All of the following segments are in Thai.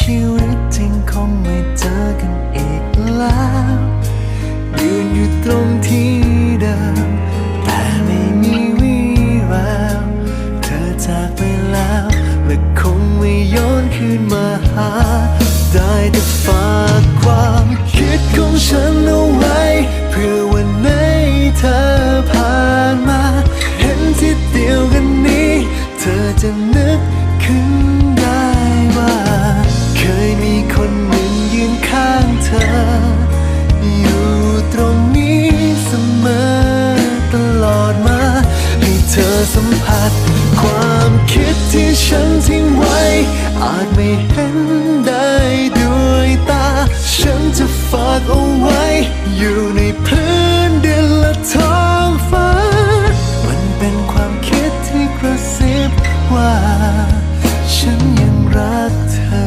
ชีวิตจริงคงไม่เจอกันอีกแล้วยืนอยู่ตรงที่เดิม แต่ไม่มีวี่แววเธอจากไปแล้ว และคงไม่ย้อนคืนมาหา ได้แต่ฝากความคิดของฉันเอา อาจไม่เห็นได้ด้วยตา ฉันจะฝากเอาไว้ อยู่ในพื้นดินและท้องฟ้า มันเป็นความคิดที่กระซิบว่า ฉันยังรักเธอ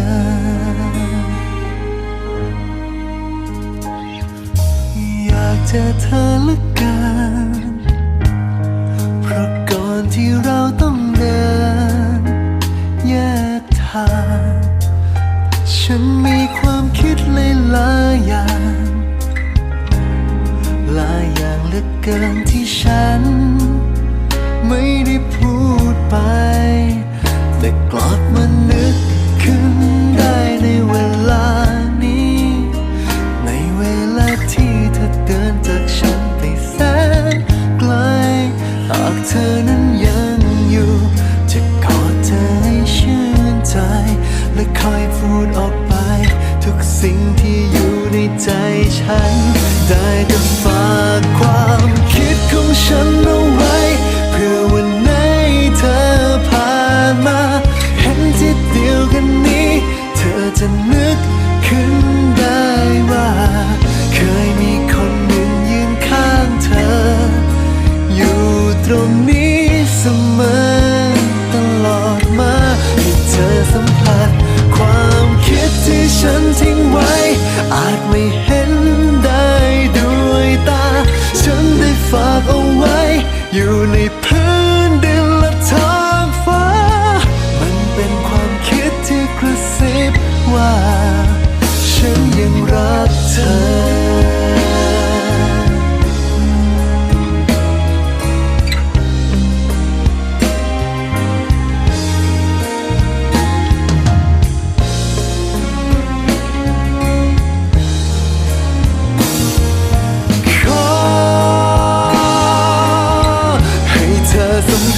อยากเจอเธอเหลือเกินเพราะก่อนที่า ฉันมีความคิดหลายๆอย่างหลายอย่างเหลือเกินที่ฉัน ไม่ได้พูดไป แต่กลับมานึกขึ้นได้ในเวลานี้ ในเวลาที่เธอเดินจากฉันไปแสนไกลหากเธอ ฉันไอยู่ในพื้น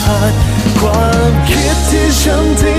สัมผัสความคิดที่ฉันทิ้ง